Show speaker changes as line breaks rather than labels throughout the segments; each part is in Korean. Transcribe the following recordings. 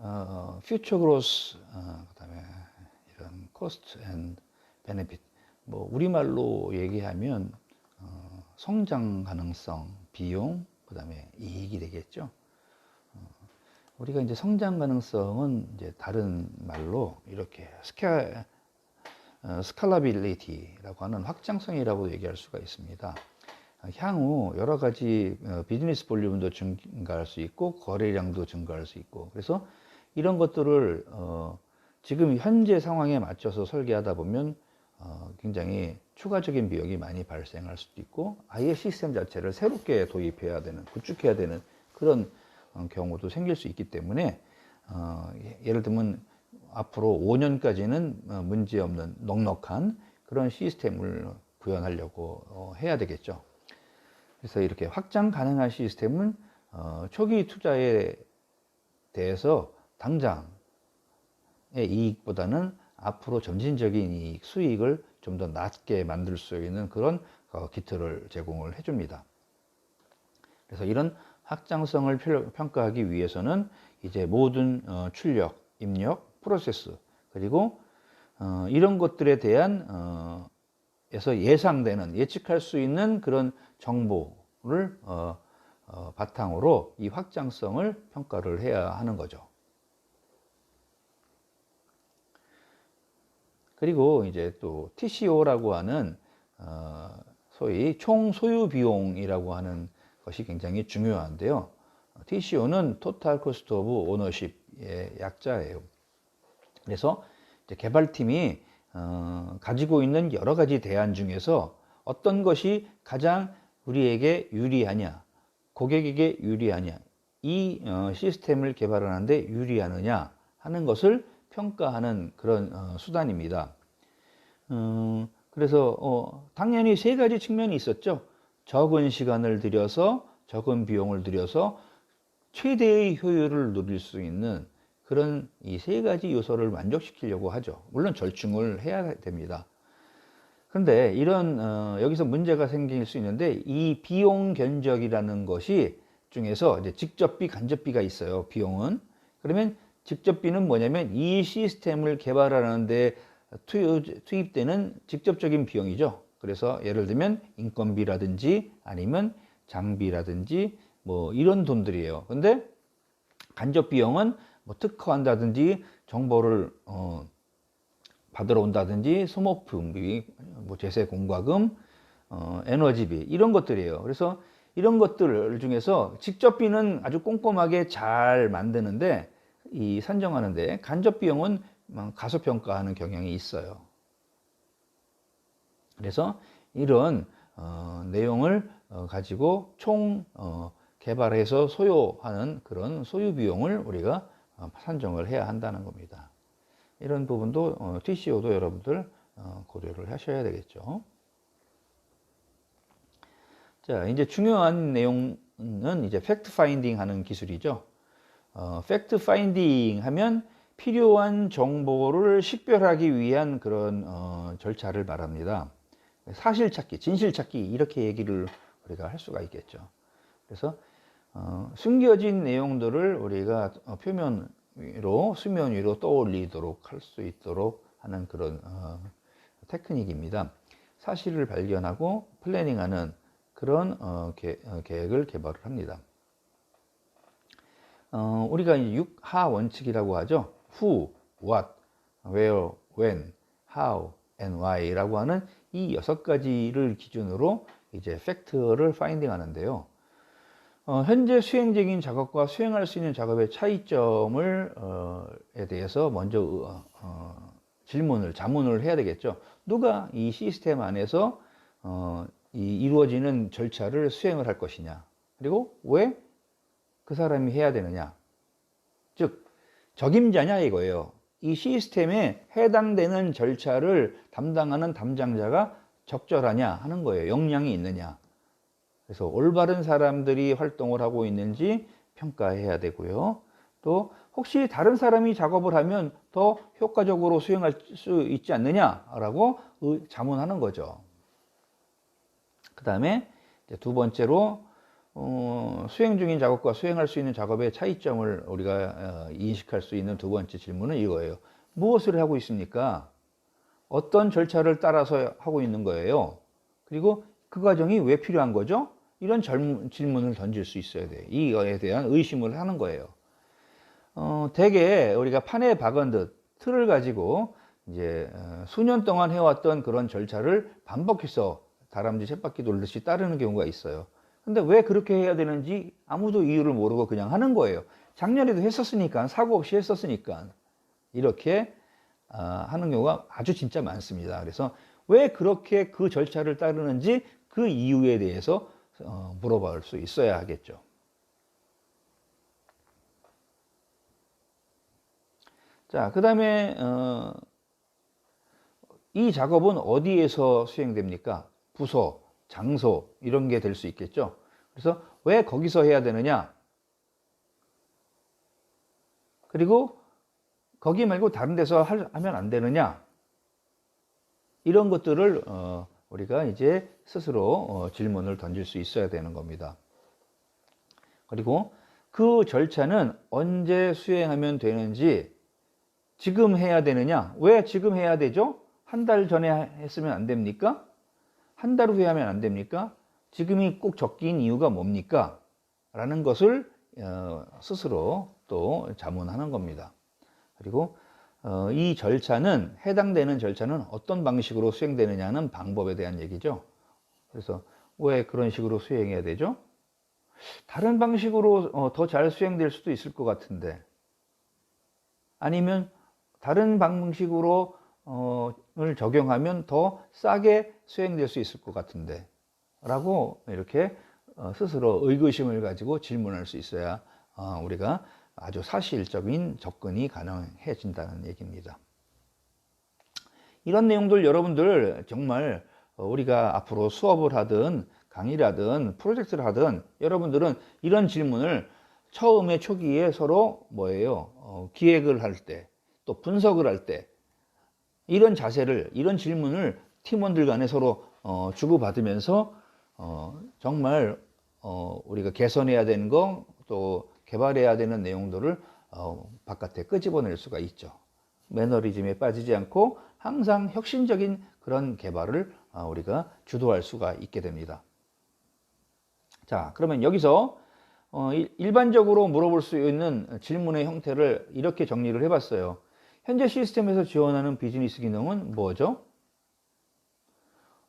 어, future growth, 어, 그다음에 이런 cost and benefit. 뭐 우리말로 얘기하면 어, 성장 가능성, 비용, 그다음에 이익이 되겠죠. 어, 우리가 이제 성장 가능성은 이제 다른 말로 이렇게 스케 어, 스칼라빌리티라고 하는 확장성이라고 얘기할 수가 있습니다. 어, 향후 여러 가지 어, 비즈니스 볼륨도 증가할 수 있고 거래량도 증가할 수 있고 그래서 이런 것들을 어, 지금 현재 상황에 맞춰서 설계하다 보면 어, 굉장히 추가적인 비용이 많이 발생할 수도 있고 아예 시스템 자체를 새롭게 도입해야 되는 구축해야 되는 그런 어, 경우도 생길 수 있기 때문에 어, 예- 예를 들면 앞으로 5년까지는 어, 문제없는 넉넉한 그런 시스템을 구현하려고 어, 해야 되겠죠. 그래서 이렇게 확장 가능한 시스템은 어, 초기 투자에 대해서 당장의 이익보다는 앞으로 점진적인 이익, 수익을 좀 더 낮게 만들 수 있는 그런 어, 기틀을 제공을 해줍니다. 그래서 이런 확장성을 평가하기 위해서는 이제 모든 어, 출력, 입력, 프로세스 그리고 어, 이런 것들에 대한 어, 에서 예상되는 예측할 수 있는 그런 정보를 바탕으로 이 확장성을 평가를 해야 하는 거죠. 그리고 이제 또 TCO라고 하는 어, 소위 총 소유 비용이라고 하는 것이 굉장히 중요한데요. TCO는 Total Cost of Ownership의 약자예요. 그래서 개발팀이 어, 가지고 있는 여러 가지 대안 중에서 어떤 것이 가장 우리에게 유리하냐, 고객에게 유리하냐, 이 어, 시스템을 개발하는데 유리하느냐 하는 것을 평가하는 그런 어, 수단입니다. 음, 그래서 어, 당연히 세 가지 측면이 있었죠. 적은 시간을 들여서 적은 비용을 들여서 최대의 효율을 누릴 수 있는 그런 이 세 가지 요소를 만족시키려고 하죠. 물론 절충을 해야 됩니다. 그런데 이런 어, 여기서 문제가 생길 수 있는데 이 비용 견적이라는 것이 중에서 이제 직접비, 간접비가 있어요. 비용은 그러면 직접비는 뭐냐면 이 시스템을 개발하는데 투입, 투입되는 직접적인 비용이죠. 그래서 예를 들면 인건비라든지 아니면 장비라든지 뭐 이런 돈들이에요. 근데 간접 비용은 뭐 특허한다든지 정보를 어, 받으러 온다든지 소모품비, 뭐 제세 공과금, 어, 에너지비 이런 것들이에요. 그래서 이런 것들 중에서 직접비는 아주 꼼꼼하게 잘 만드는데 이 산정하는데 간접 비용은 가소평가하는 경향이 있어요. 그래서 이런 어, 내용을 어, 가지고 총 어, 개발해서 소요하는 그런 소유 비용을 우리가 어, 산정을 해야 한다는 겁니다. 이런 부분도 어, TCO도 여러분들 어, 고려를 하셔야 되겠죠. 자, 이제 중요한 내용은 이제 팩트 파인딩 하는 기술이죠. 어, 팩트 파인딩 하면 필요한 정보를 식별하기 위한 그런 어, 절차를 말합니다. 사실 찾기, 진실 찾기 이렇게 얘기를 우리가 할 수가 있겠죠. 그래서 어, 숨겨진 내용들을 우리가 어, 표면 위로 수면 위로 떠올리도록 할 수 있도록 하는 그런 어, 테크닉입니다. 사실을 발견하고 플래닝하는 그런 어, 계, 어, 계획을 개발을 합니다. 어, 우리가 이제 6하 원칙이라고 하죠. Who, What, Where, When, How, and Why라고 하는 이 여섯 가지를 기준으로 이제 팩트를 파인딩 하는데요. 어, 현재 수행적인 작업과 수행할 수 있는 작업의 차이점을 어, 에 대해서 먼저 어, 어, 질문을 자문을 해야 되겠죠. 누가 이 시스템 안에서 어, 이 이루어지는 절차를 수행을 할 것이냐. 그리고 왜 그 사람이 해야 되느냐. 즉 적임자냐 이거예요. 이 시스템에 해당되는 절차를 담당하는 담당자가 적절하냐 하는 거예요. 역량이 있느냐. 그래서 올바른 사람들이 활동을 하고 있는지 평가해야 되고요. 또 혹시 다른 사람이 작업을 하면 더 효과적으로 수행할 수 있지 않느냐라고 의- 자문하는 거죠. 그 다음에 두 번째로 어, 수행 중인 작업과 수행할 수 있는 작업의 차이점을 우리가 어, 인식할 수 있는 두 번째 질문은 이거예요. 무엇을 하고 있습니까? 어떤 절차를 따라서 하고 있는 거예요? 그리고 그 과정이 왜 필요한 거죠? 이런 젊- 질문을 던질 수 있어야 돼. 이거에 대한 의심을 하는 거예요. 어, 대개 우리가 판에 박은 듯 틀을 가지고 이제 어, 수년 동안 해왔던 그런 절차를 반복해서 다람쥐 쳇바퀴 돌듯이 따르는 경우가 있어요. 근데 왜 그렇게 해야 되는지 아무도 이유를 모르고 그냥 하는 거예요. 작년에도 했었으니까 사고 없이 했었으니까 이렇게 아, 하는 경우가 아주 진짜 많습니다. 그래서 왜 그렇게 그 절차를 따르는지 그 이유에 대해서 어, 물어볼 수 있어야 하겠죠. 자, 그 다음에 어, 이 작업은 어디에서 수행됩니까? 부서, 장소 이런 게 될 수 있겠죠. 그래서 왜 거기서 해야 되느냐? 그리고 거기 말고 다른 데서 할- 하면 안 되느냐? 이런 것들을 어, 우리가 이제 스스로 어, 질문을 던질 수 있어야 되는 겁니다. 그리고 그 절차는 언제 수행하면 되는지 지금 해야 되느냐? 왜 지금 해야 되죠? 한 달 전에 했으면 안 됩니까? 한 달 후에 하면 안 됩니까? 지금이 꼭 적기인 이유가 뭡니까? 라는 것을 어, 스스로 또 자문하는 겁니다. 그리고 어, 이 절차는 해당되는 절차는 어떤 방식으로 수행되느냐는 방법에 대한 얘기죠. 그래서 왜 그런 식으로 수행해야 되죠? 다른 방식으로 어, 더잘 수행될 수도 있을 것 같은데 아니면 다른 방식으로 어, 을 적용하면 더 싸게 수행될 수 있을 것 같은데 라고 이렇게 어, 스스로 의구심을 가지고 질문할 수 있어야 어, 우리가 아주 사실적인 접근이 가능해진다는 얘기입니다. 이런 내용들 여러분들 정말 어, 우리가 앞으로 수업을 하든 강의를 하든 프로젝트를 하든 여러분들은 이런 질문을 처음에 초기에 서로 뭐예요? 어, 기획을 할 때, 또 분석을 할 때, 이런 자세를, 이런 질문을 팀원들 간에 서로 어, 주고받으면서 어, 정말 어, 우리가 개선해야 되는 거, 또 개발해야 되는 내용들을 어, 바깥에 끄집어낼 수가 있죠. 매너리즘에 빠지지 않고 항상 혁신적인 그런 개발을 어, 우리가 주도할 수가 있게 됩니다. 자, 그러면 여기서 어, 일- 일반적으로 물어볼 수 있는 질문의 형태를 이렇게 정리를 해봤어요. 현재 시스템에서 지원하는 비즈니스 기능은 뭐죠?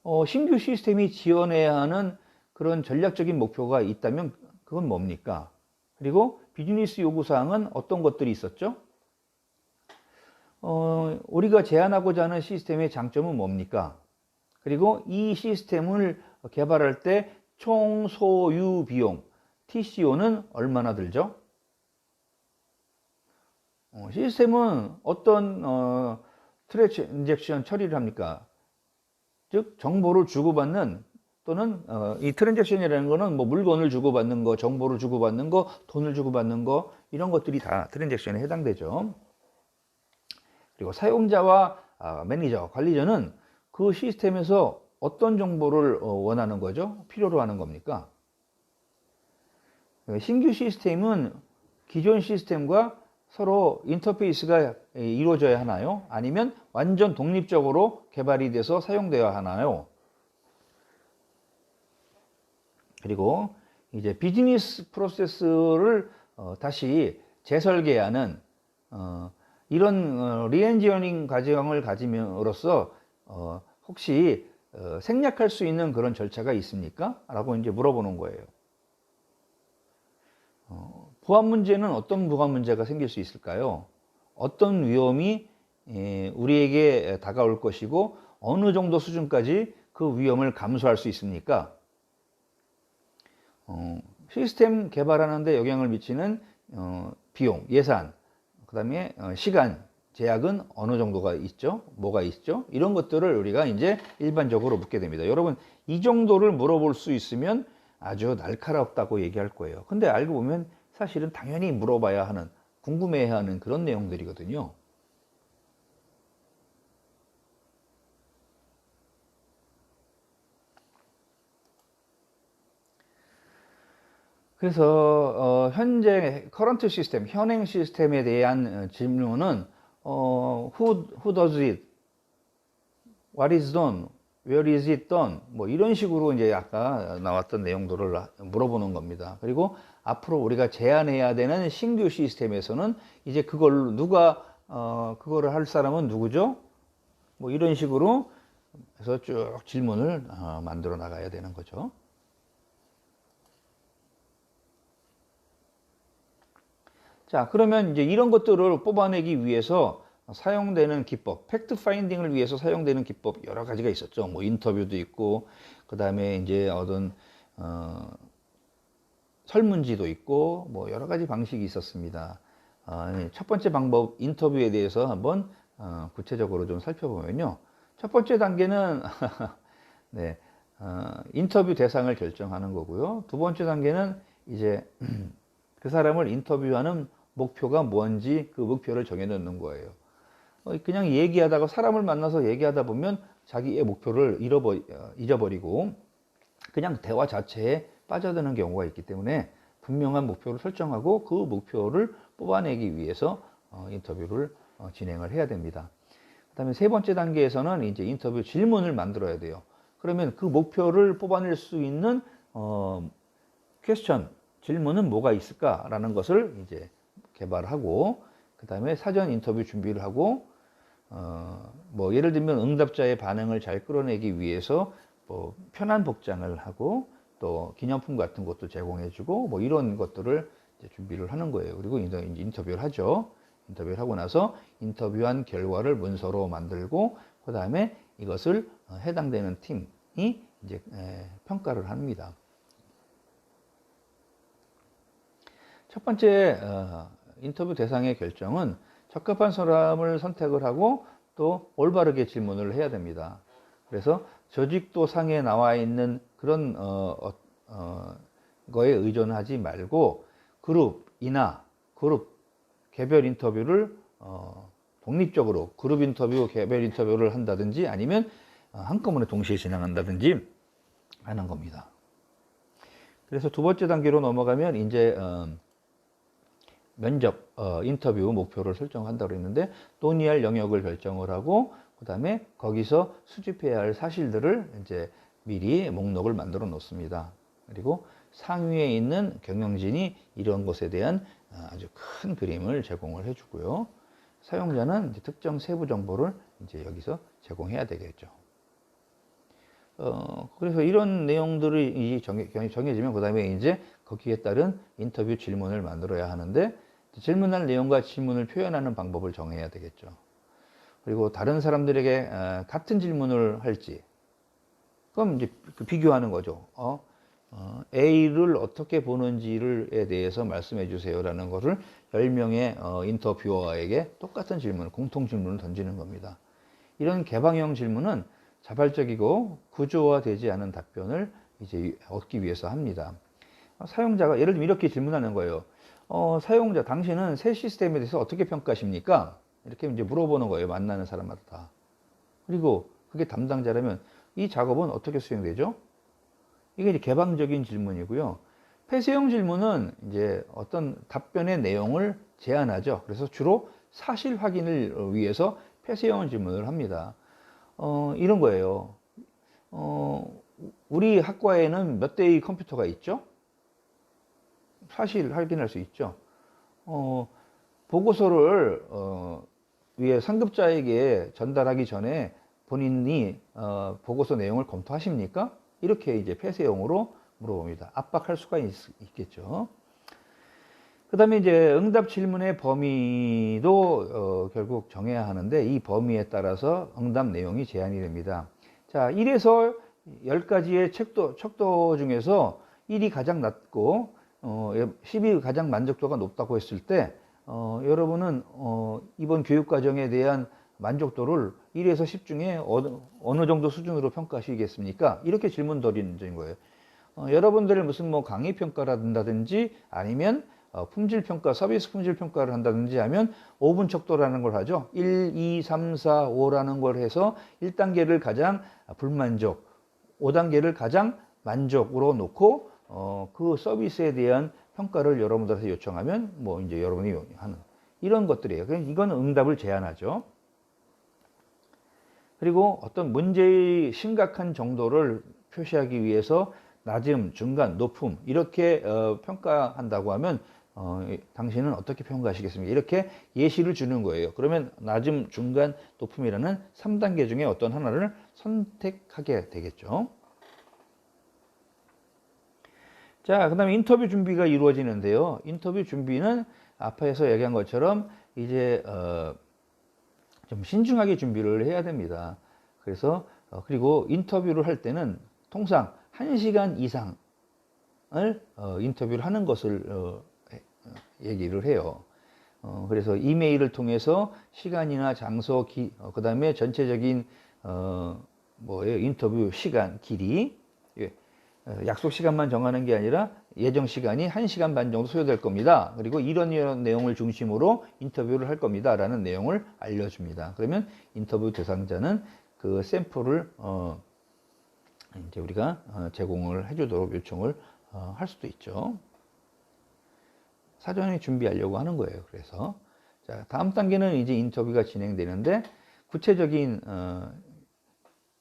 어, 신규 시스템이 지원해야 하는 그런 전략적인 목표가 있다면 그건 뭡니까? 그리고 비즈니스 요구사항은 어떤 것들이 있었죠? 어, 우리가 제안하고자 하는 시스템의 장점은 뭡니까? 그리고 이 시스템을 개발할 때 총 소유 비용, TCO는 얼마나 들죠? 어, 시스템은 어떤 어, 트랜잭션 처리를 합니까? 즉 정보를 주고받는 또는 어, 이 트랜잭션이라는 거는 뭐 물건을 주고받는 거, 정보를 주고받는 거, 돈을 주고받는 거 이런 것들이 다 트랜잭션에 해당되죠. 그리고 사용자와 아, 매니저, 관리자는 그 시스템에서 어떤 정보를 어, 원하는 거죠? 필요로 하는 겁니까? 신규 시스템은 기존 시스템과 서로 인터페이스가 이루어져야 하나요? 아니면 완전 독립적으로 개발이 돼서 사용되어야 하나요? 그리고 이제 비즈니스 프로세스를 어, 다시 재설계하는 어, 이런 어, 리엔지어닝 과정을 가짐으로써 어, 혹시 어, 생략할 수 있는 그런 절차가 있습니까? 라고 이제 물어보는 거예요. 어, 보안 문제는 어떤 보안 문제가 생길 수 있을까요? 어떤 위험이 에, 우리에게 다가올 것이고 어느 정도 수준까지 그 위험을 감수할 수 있습니까? 어, 시스템 개발하는데 영향을 미치는 어, 비용, 예산, 그 다음에 어, 시간, 제약은 어느 정도가 있죠? 뭐가 있죠? 이런 것들을 우리가 이제 일반적으로 묻게 됩니다. 여러분, 이 정도를 물어볼 수 있으면 아주 날카롭다고 얘기할 거예요. 근데 알고 보면 사실은 당연히 물어봐야 하는, 궁금해야 하는 그런 내용들이거든요. 그래서 어, 현재 커런트 시스템, 현행 시스템에 대한 어, 질문은 어, who, who does it, what is done, where is it done, 뭐 이런 식으로 이제 아까 나왔던 내용들을 물어보는 겁니다. 그리고 앞으로 우리가 제안해야 되는 신규 시스템에서는 이제 그걸 누가 어, 그거를 할 사람은 누구죠? 뭐 이런 식으로 해서 쭉 질문을 어, 만들어 나가야 되는 거죠. 자, 그러면 이제 이런 것들을 뽑아내기 위해서 사용되는 기법, 팩트 파인딩을 위해서 사용되는 기법 여러 가지가 있었죠. 뭐 인터뷰도 있고, 그 다음에 이제 어떤 어, 설문지도 있고, 뭐 여러 가지 방식이 있었습니다. 어, 첫 번째 방법 인터뷰에 대해서 한번 어, 구체적으로 좀 살펴보면요. 첫 번째 단계는 네, 어, 인터뷰 대상을 결정하는 거고요. 두 번째 단계는 이제 그 사람을 인터뷰하는 목표가 뭔지 그 목표를 정해놓는 거예요. 어, 그냥 얘기하다가 사람을 만나서 얘기하다 보면 자기의 목표를 잃어버, 어, 잊어버리고 그냥 대화 자체에 빠져드는 경우가 있기 때문에 분명한 목표를 설정하고 그 목표를 뽑아내기 위해서 어, 인터뷰를 진행을 해야 됩니다. 그 다음에 세 번째 단계에서는 이제 인터뷰 질문을 만들어야 돼요. 그러면 그 목표를 뽑아낼 수 있는 어, 퀘스천, 질문은 뭐가 있을까라는 것을 이제 개발하고 그 다음에 사전 인터뷰 준비를 하고 어, 뭐 예를 들면 응답자의 반응을 잘 끌어내기 위해서 뭐 편한 복장을 하고 또 기념품 같은 것도 제공해주고 뭐 이런 것들을 준비를 하는 거예요. 그리고 인터뷰를 하죠. 인터뷰를 하고 나서 인터뷰한 결과를 문서로 만들고 그 다음에 이것을 어, 해당되는 팀이 이제 평가를 합니다. 첫 번째 어, 인터뷰 대상의 결정은 적합한 사람을 선택을 하고 또 올바르게 질문을 해야 됩니다. 그래서 조직도 상에 나와 있는 그런 어, 어, 어, 거에 의존하지 말고 그룹이나 그룹 개별 인터뷰를 어, 독립적으로 그룹 인터뷰, 개별 인터뷰를 한다든지 아니면 어, 한꺼번에 동시에 진행한다든지 하는 겁니다. 그래서 두 번째 단계로 넘어가면 이제 어, 면접 어, 인터뷰 목표를 설정한다고 했는데 논의할 영역을 결정을 하고 그 다음에 거기서 수집해야 할 사실들을 이제 미리 목록을 만들어 놓습니다. 그리고 상위에 있는 경영진이 이런 것에 대한 어, 아주 큰 그림을 제공을 해주고요. 사용자는 특정 세부 정보를 이제 여기서 제공해야 되겠죠. 어, 그래서 이런 내용들이 정해, 정해지면 그 다음에 이제 거기에 따른 인터뷰 질문을 만들어야 하는데 질문할 내용과 질문을 표현하는 방법을 정해야 되겠죠. 그리고 다른 사람들에게 어, 같은 질문을 할지, 그럼 이제 그 비교하는 거죠. 어? 어, A를 어떻게 보는지에 대해서 말씀해 주세요라는 것을 10명의 어, 인터뷰어에게 똑같은 질문을, 공통 질문을 던지는 겁니다. 이런 개방형 질문은 자발적이고 구조화되지 않은 답변을 이제 얻기 위해서 합니다. 사용자가 예를 들면 이렇게 질문하는 거예요. 어, 사용자, 당신은 새 시스템에 대해서 어떻게 평가하십니까? 이렇게 이제 물어보는 거예요. 만나는 사람마다 다. 그리고 그게 담당자라면 이 작업은 어떻게 수행되죠? 이게 이제 개방적인 질문이고요. 폐쇄형 질문은 이제 어떤 답변의 내용을 제안하죠. 그래서 주로 사실 확인을 위해서 폐쇄형 질문을 합니다. 어, 이런 거예요. 어, 우리 학과에는 몇 대의 컴퓨터가 있죠? 사실 확인할 수 있죠. 어, 보고서를 어, 위에 상급자에게 전달하기 전에 본인이 어, 보고서 내용을 검토하십니까? 이렇게 이제 폐쇄형으로 물어봅니다. 압박할 수가 있, 겠죠 그 다음에 이제 응답 질문의 범위도 어, 결국 정해야 하는데 이 범위에 따라서 응답 내용이 제한이 됩니다. 자, 1에서 10가지의 척도, 척도 중에서 1이 가장 낮고 어, 10이 가장 만족도가 높다고 했을 때 어, 여러분은 어, 이번 교육 과정에 대한 만족도를 1에서 10 중에 어느, 어느 정도 수준으로 평가하시겠습니까? 이렇게 질문 드리는 거예요. 어, 여러분들 무슨 뭐 강의 평가를 한다든지 아니면 어, 품질 평가, 서비스 품질 평가를 한다든지 하면 5분 척도라는 걸 하죠. 1, 2, 3, 4, 5라는 걸 해서 1단계를 가장 불만족, 5단계를 가장 만족으로 놓고 어, 그 서비스에 대한 평가를 여러분들한테 요청하면 뭐 이제 여러분이 하는 이런 것들이에요. 그냥 이건 응답을 제한하죠. 그리고 어떤 문제의 심각한 정도를 표시하기 위해서 낮음, 중간, 높음 이렇게 어, 평가한다고 하면 어, 당신은 어떻게 평가하시겠습니까? 이렇게 예시를 주는 거예요. 그러면 낮음, 중간, 높음이라는 3단계 중에 어떤 하나를 선택하게 되겠죠. 자, 그 다음에 인터뷰 준비가 이루어지는데요. 인터뷰 준비는 앞에서 얘기한 것처럼 이제 어, 좀 신중하게 준비를 해야 됩니다. 그래서 어, 그리고 인터뷰를 할 때는 통상 1시간 이상을 어, 인터뷰를 하는 것을 어, 어, 얘기를 해요. 어, 그래서 이메일을 통해서 시간이나 장소, 기, 어, 그 다음에 전체적인 어, 뭐예요 인터뷰 시간 길이 약속 시간만 정하는 게 아니라 예정 시간이 1시간 반 정도 소요될 겁니다. 그리고 이런 이런 내용을 중심으로 인터뷰를 할 겁니다. 라는 내용을 알려줍니다. 그러면 인터뷰 대상자는 그 샘플을 어, 이제 우리가 어, 제공을 해주도록 요청을 어, 할 수도 있죠. 사전에 준비하려고 하는 거예요. 그래서 자 다음 단계는 이제 인터뷰가 진행되는데 구체적인 어,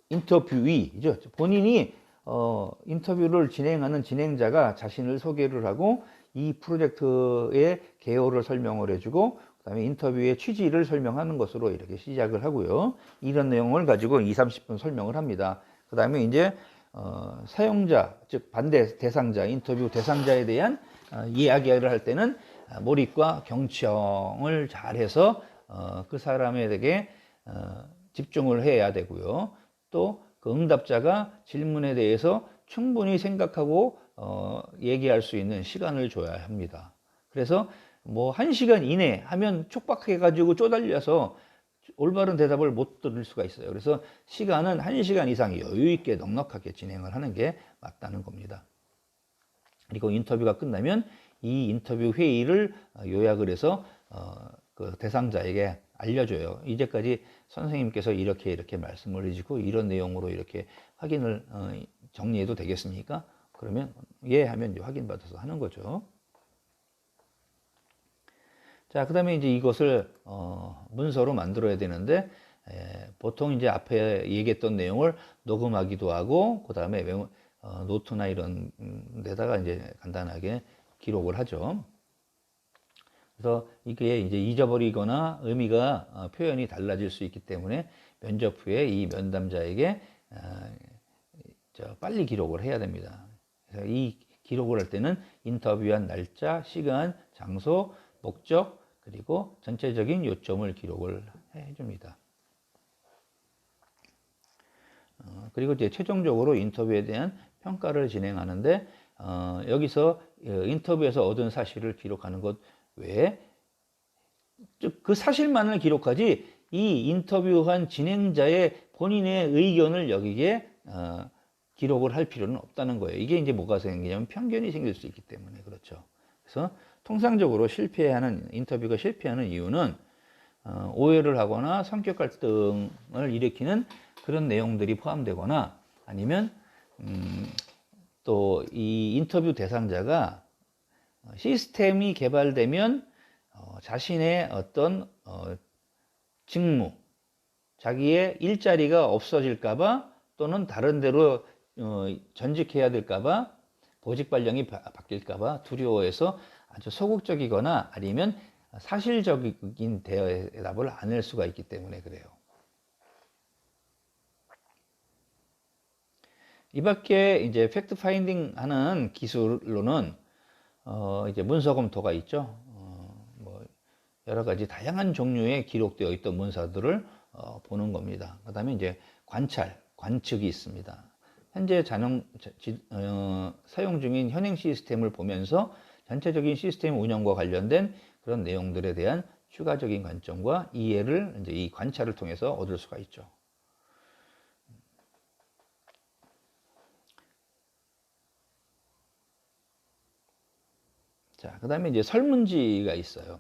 인터뷰이죠. 본인이 어, 인터뷰를 진행하는 진행자가 자신을 소개를 하고 이 프로젝트의 개요를 설명을 해주고 그 다음에 인터뷰의 취지를 설명하는 것으로 이렇게 시작을 하고요. 이런 내용을 가지고 2, 30분 설명을 합니다. 그 다음에 이제 어, 사용자 즉 반대 대상자 인터뷰 대상자에 대한 어, 이야기를 할 때는 몰입과 경청을 잘해서 어, 그 사람에게 어, 집중을 해야 되고요. 또 그 응답자가 질문에 대해서 충분히 생각하고 어, 얘기할 수 있는 시간을 줘야 합니다. 그래서 뭐 한 시간 이내 하면 촉박해 가지고 쪼달려서 올바른 대답을 못 들을 수가 있어요. 그래서 시간은 한 시간 이상 여유 있게 넉넉하게 진행을 하는 게 맞다는 겁니다. 그리고 인터뷰가 끝나면 이 인터뷰 회의를 요약을 해서 어, 그 대상자에게 알려줘요. 이제까지 선생님께서 이렇게 이렇게 말씀을 해주고 이런 내용으로 이렇게 확인을 어, 정리해도 되겠습니까? 그러면 예 하면 이제 확인받아서 하는 거죠. 자, 그 다음에 이제 이것을 어, 문서로 만들어야 되는데 에, 보통 이제 앞에 얘기했던 내용을 녹음하기도 하고 그 다음에 어, 노트나 이런 데다가 이제 간단하게 기록을 하죠. 그래서 이게 이제 잊어버리거나 의미가 어, 표현이 달라질 수 있기 때문에 면접 후에 이 면담자에게 어, 빨리 기록을 해야 됩니다. 그래서 이 기록을 할 때는 인터뷰한 날짜, 시간, 장소, 목적, 그리고 전체적인 요점을 기록을 해줍니다. 어, 그리고 이제 최종적으로 인터뷰에 대한 평가를 진행하는데 어, 여기서 인터뷰에서 얻은 사실을 기록하는 것 외에 그 사실만을 기록하지 이 인터뷰한 진행자의 본인의 의견을 여기에 어, 기록을 할 필요는 없다는 거예요. 이게 이제 뭐가 생기냐면 편견이 생길 수 있기 때문에 그렇죠. 그래서 통상적으로 실패하는 인터뷰가 실패하는 이유는 어, 오해를 하거나 성격 갈등을 일으키는 그런 내용들이 포함되거나 아니면 음, 또 이 인터뷰 대상자가 시스템이 개발되면 어, 자신의 어떤 어, 직무, 자기의 일자리가 없어질까봐 또는 다른 데로 어, 전직해야 될까봐 보직 발령이 바, 바뀔까봐 두려워해서 아주 소극적이거나 아니면 사실적인 대답을 안 할 수가 있기 때문에 그래요. 이 밖에 이제 팩트 파인딩 하는 기술로는 어 이제 문서 검토가 있죠. 어 뭐 여러 가지 다양한 종류의 기록되어 있던 문서들을 어 보는 겁니다. 그 다음에 이제 관찰, 관측이 있습니다. 현재 잔용, 지, 어, 사용 중인 현행 시스템을 보면서 전체적인 시스템 운영과 관련된 그런 내용들에 대한 추가적인 관점과 이해를 이제 이 관찰을 통해서 얻을 수가 있죠. 자, 그 다음에 이제 설문지가 있어요.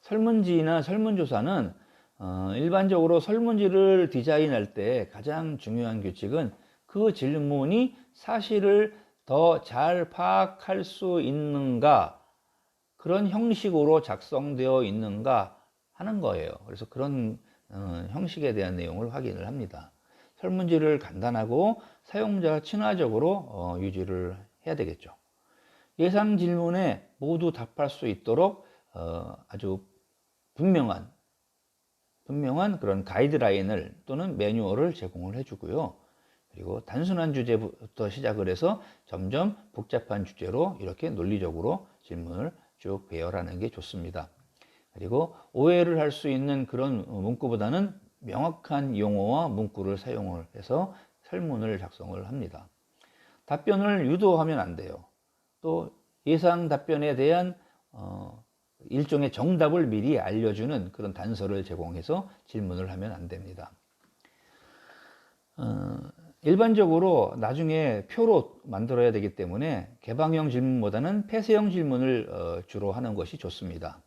설문지나 설문조사는 어, 일반적으로 설문지를 디자인할 때 가장 중요한 규칙은 그 질문이 사실을 더 잘 파악할 수 있는가 그런 형식으로 작성되어 있는가 하는 거예요. 그래서 그런 어, 형식에 대한 내용을 확인을 합니다. 설문지를 간단하고 사용자 친화적으로 어, 유지를 해야 되겠죠. 예상 질문에 모두 답할 수 있도록 어, 아주 분명한 분명한 그런 가이드라인을 또는 매뉴얼을 제공을 해주고요. 그리고 단순한 주제부터 시작을 해서 점점 복잡한 주제로 이렇게 논리적으로 질문을 쭉 배열하는 게 좋습니다. 그리고 오해를 할 수 있는 그런 문구보다는 명확한 용어와 문구를 사용을 해서 설문을 작성을 합니다. 답변을 유도하면 안 돼요. 또 예상 답변에 대한 어, 일종의 정답을 미리 알려주는 그런 단서를 제공해서 질문을 하면 안 됩니다. 어, 일반적으로 나중에 표로 만들어야 되기 때문에 개방형 질문보다는 폐쇄형 질문을 어, 주로 하는 것이 좋습니다.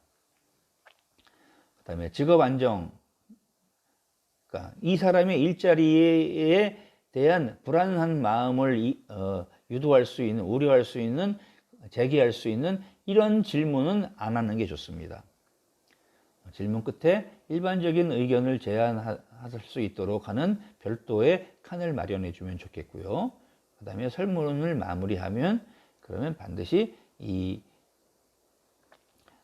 그 다음에 직업 안정, 그러니까 이 사람의 일자리에 대한 불안한 마음을 이, 어, 유도할 수 있는, 우려할 수 있는, 제기할 수 있는 이런 질문은 안 하는 게 좋습니다. 질문 끝에 일반적인 의견을 제안할 수 있도록 하는 별도의 칸을 마련해 주면 좋겠고요. 그 다음에 설문을 마무리하면 그러면 반드시 이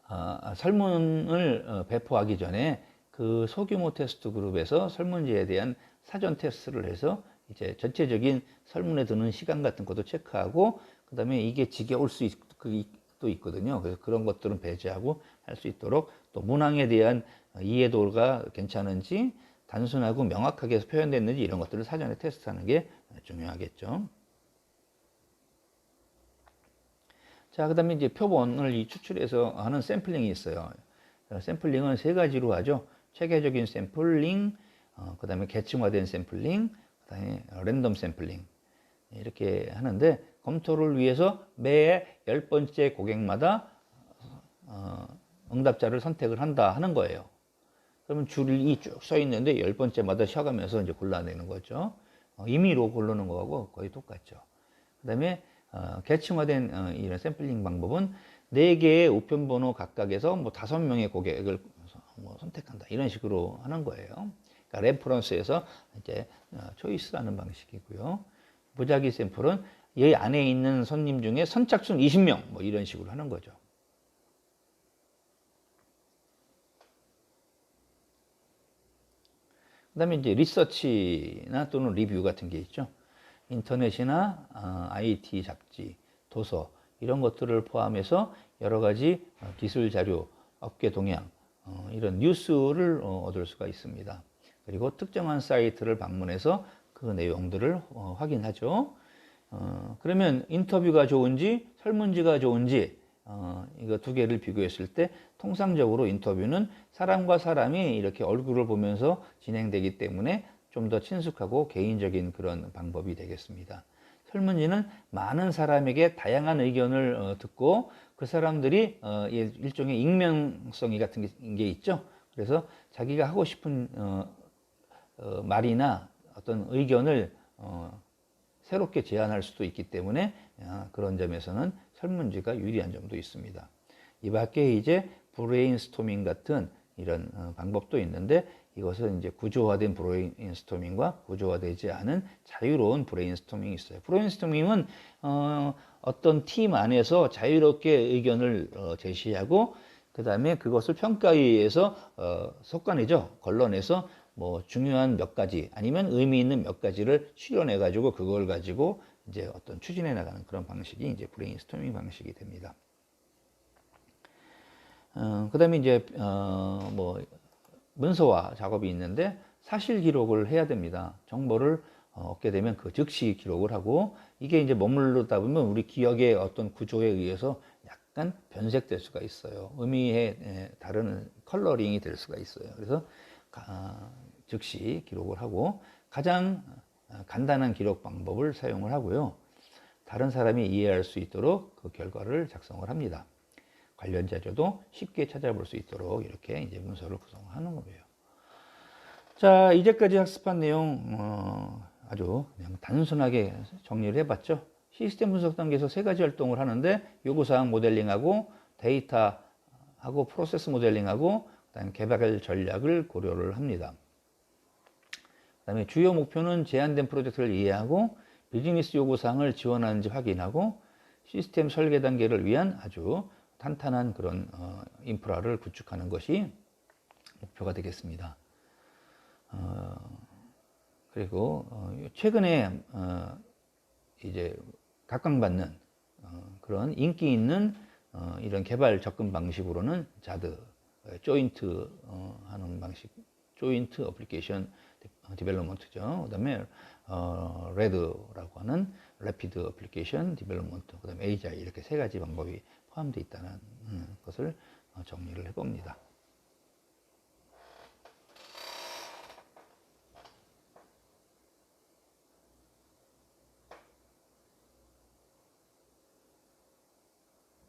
어, 설문을 어, 배포하기 전에 그 소규모 테스트 그룹에서 설문지에 대한 사전 테스트를 해서 이제 전체적인 설문에 드는 시간 같은 것도 체크하고 그 다음에 이게 지겨울 수도 있거든요. 그래서 그런 것들은 배제하고 할 수 있도록 또 문항에 대한 이해도가 괜찮은지 단순하고 명확하게 표현됐는지 이런 것들을 사전에 테스트하는 게 중요하겠죠. 자, 그 다음에 이제 표본을 추출해서 하는 샘플링이 있어요. 샘플링은 세 가지로 하죠. 체계적인 샘플링, 어, 그 다음에 계층화된 샘플링, 그 랜덤 샘플링. 이렇게 하는데 검토를 위해서 매열 번째 고객마다 어, 응답자를 선택을 한다 하는 거예요. 그러면 줄이 쭉써 있는데 열 번째마다 쉬어가면서 이제 골라내는 거죠. 어, 임의로 고르는 거하고 거의 똑같죠. 그 다음에 어, 계층화된 어, 이런 샘플링 방법은 네 개의 우편번호 각각에서 뭐 다섯 명의 고객을 뭐 선택한다 이런 식으로 하는 거예요. 그러니까 레퍼런스에서 이제 어, 초이스라는 방식이고요. 무작위 샘플은 이 안에 있는 손님 중에 선착순 20명 뭐 이런 식으로 하는 거죠. 그 다음에 이제 리서치나 또는 리뷰 같은 게 있죠. 인터넷이나 어, IT 잡지, 도서 이런 것들을 포함해서 여러 가지 어, 기술 자료, 업계 동향 어, 이런 뉴스를 어, 얻을 수가 있습니다. 그리고 특정한 사이트를 방문해서 그 내용들을 어, 확인하죠. 어, 그러면 인터뷰가 좋은지 설문지가 좋은지 어, 이거 두 개를 비교했을 때 통상적으로 인터뷰는 사람과 사람이 이렇게 얼굴을 보면서 진행되기 때문에 좀 더 친숙하고 개인적인 그런 방법이 되겠습니다. 설문지는 많은 사람에게 다양한 의견을 어, 듣고 그 사람들이 어, 일종의 익명성이 같은 게 있죠. 그래서 자기가 하고 싶은 어, 어, 말이나 어떤 의견을 어, 새롭게 제안할 수도 있기 때문에 아, 그런 점에서는 설문지가 유리한 점도 있습니다. 이 밖에 이제 브레인스토밍 같은 이런 어, 방법도 있는데 이것은 이제 구조화된 브레인스토밍과 구조화되지 않은 자유로운 브레인스토밍이 있어요. 브레인스토밍은 어, 어떤 팀 안에서 자유롭게 의견을 어, 제시하고 그 다음에 그것을 평가위에서 어, 속관이죠. 걸러내서 뭐 중요한 몇 가지 아니면 의미 있는 몇 가지를 실현해 가지고 그걸 가지고 이제 어떤 추진해 나가는 그런 방식이 이제 브레인스토밍 방식이 됩니다. 어, 그 다음에 이제, 어, 뭐, 문서화 작업이 있는데 사실 기록을 해야 됩니다. 정보를 어, 얻게 되면 그 즉시 기록을 하고 이게 이제 머물르다 보면 우리 기억의 어떤 구조에 의해서 약간 변색될 수가 있어요. 의미에 다른 컬러링이 될 수가 있어요. 그래서 즉시 기록을 하고 가장 어, 간단한 기록 방법을 사용을 하고요. 다른 사람이 이해할 수 있도록 그 결과를 작성을 합니다. 관련 자료도 쉽게 찾아볼 수 있도록 이렇게 이제 문서를 구성하는 거예요. 자, 이제까지 학습한 내용 어, 아주 그냥 단순하게 정리를 해봤죠. 시스템 분석 단계에서 세 가지 활동을 하는데 요구사항 모델링하고 데이터하고 프로세스 모델링하고 그다음에 개발 전략을 고려를 합니다. 그다음에 주요 목표는 제한된 프로젝트를 이해하고 비즈니스 요구사항을 지원하는지 확인하고 시스템 설계 단계를 위한 아주 탄탄한 그런 어, 인프라를 구축하는 것이 목표가 되겠습니다. 어, 그리고 어, 최근에 어, 이제 각광받는 어, 그런 인기 있는 어, 이런 개발 접근 방식으로는 자드, 조인트 어, 하는 방식, 조인트 어플리케이션 디벨롭먼트죠. 그 다음에 어, 레드라고 하는 레피드 어플리케이션 디벨롭먼트, 그 다음에 에이자이 이렇게 세 가지 방법이 포함되어 있다는 음, 것을 어, 정리를 해봅니다.